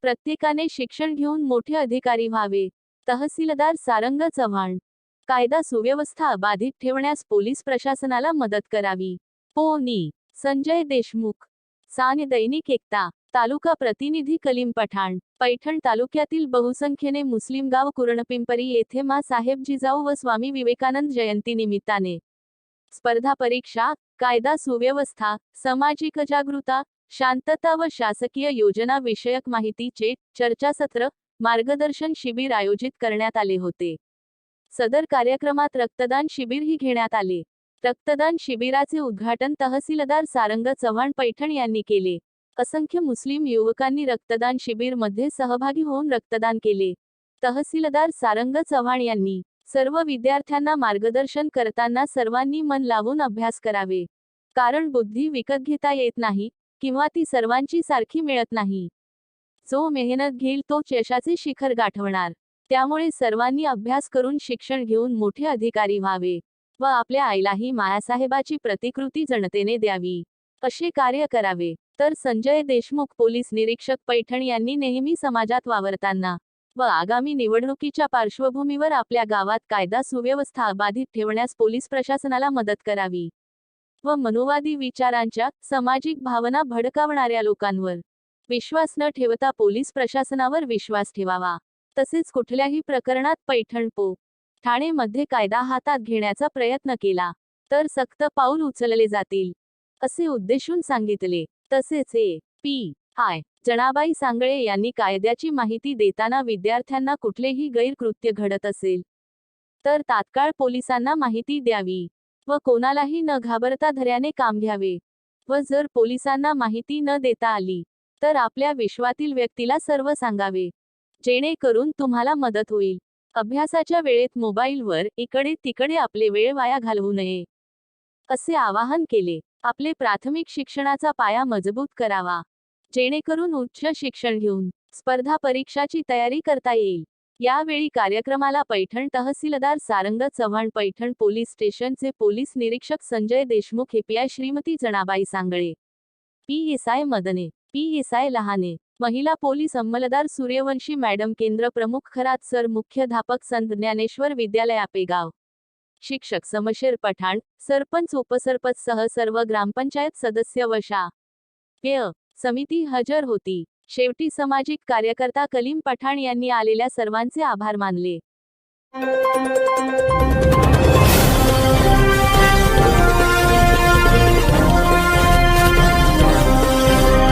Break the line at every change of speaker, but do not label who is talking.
प्रत्येकाने शिक्षण घेऊन मोठे अधिकारी व्हावे. तहसीलदार सारंग चव्हाण. कायदा सुव्यवस्था बाधित ठेवण्यास पोलीस प्रशासनाला मदत करावी. पोनी. संजय देशमुख. सान दैनिक एकता. तालुका प्रतिनिधी कलीम पठाण पैठण तालुक्यातील बहुसंख्येने मुस्लिम गाव कुरणपिंपरी येथे मा साहेब जिजाऊ व स्वामी विवेकानंद जयंती निमित्ताने. स्पर्धा परीक्षा कायदा सुव्यवस्था सामाजिक जागृता शांतता व शासकीय योजना विषयक माहितीचे चर्चासत्र मार्गदर्शन शिबिर आयोजित करण्यात आले होते. सदर कार्यक्रमात रक्तदान शिबिरही घेण्यात आले. रक्तदान शिबिराचे उद्घाटन तहसीलदार सारंग चव्हाण पैठण यांनी केले. असंख्य मुस्लिम युवकांनी रक्तदान शिबिरमध्ये सहभागी होऊन रक्तदान केले. तहसीलदार सारंग चव्हाण यांनी सर्व विद्यार्थ्यांना मार्गदर्शन करताना सर्वांनी मन लावून अभ्यास करावे. कारण बुद्धी विकत घेता येत नाही किंवा ती सर्वांची सारखी मिळत नाही. जो मेहनत घेईल तो यशाचे शिखर गाठवणार. त्यामुळे सर्वांनी अभ्यास करून शिक्षण घेऊन मोठे अधिकारी व्हावे व आपल्या आईलाही मायासाहेबाची प्रतिकृती जनतेने द्यावी. असे कार्य करावे. तर संजय देशमुख पोलीस निरीक्षक पैठण यांनी नेहमी समाजात वावरताना व आगामी निवडणुकीच्या पार्श्वभूमीवर आपल्या गावात कायदा सुव्यवस्था अबाधित ठेवण्यास पोलीस प्रशासनाला मदत करावी व मनुवादी विचारांच्या सामाजिक भावना भडकावणाऱ्या लोकांवर विश्वास न ठेवता पोलीस प्रशासनावर विश्वास ठेवावा. तसेच कुठल्याही प्रकरणात पैठण पो. ठाणेमध्ये कायदा हातात घेण्याचा प्रयत्न केला तर सक्त पाऊल उचलले जातील असे उद्देशून सांगितले. तसेच A P I Janabai Sangle यांनी कायद्याची माहिती देताना विद्यार्थ्यांना कुठलेही गैरकृत्य घडत असेल तर तात्काळ पोलिसांना माहिती द्यावी व कोणालाही न घाबरता धऱ्याने काम घ्यावे व जर पोलिसांना माहिती न देता आली तर आपल्या विश्वातील व्यक्तीला सर्व सांगावे जेणेकरून तुम्हाला मदत होईल. अभ्यासाच्या वेळेत मोबाईलवर इकडे तिकडे आपले वेळ वाया घालवू नये असे आवाहन केले. आपले प्राथमिक शिक्षणाचा पाया मजबूत करावा. जेणेकरून उच्च शिक्षण घेऊन स्पर्धा परीक्षाची तयारी करता येईल. यावेळी कार्यक्रमाला पैठण तहसीलदार सारंग चव्हाण पैठण पोलीस स्टेशनचे पोलीस निरीक्षक Sanjay Deshmukh हेपीआय Shrimati Janabai Sangle P S I Madne P S I Lahane महिला पोलीस अंमलदार सूर्यवंशी मॅडम केंद्र प्रमुख खरात सर मुख्याध्यापक संत ज्ञानेश्वर विद्यालय आपेगाव शिक्षक समशेर पठाण सरपंच उपसरपंच सह सर्व ग्रामपंचायत सदस्य वशा पेय समिती हजर होती. शेवटी सामाजिक कार्यकर्ता कलीम पठाण यांनी आलेल्या सर्वांचे आभार मानले.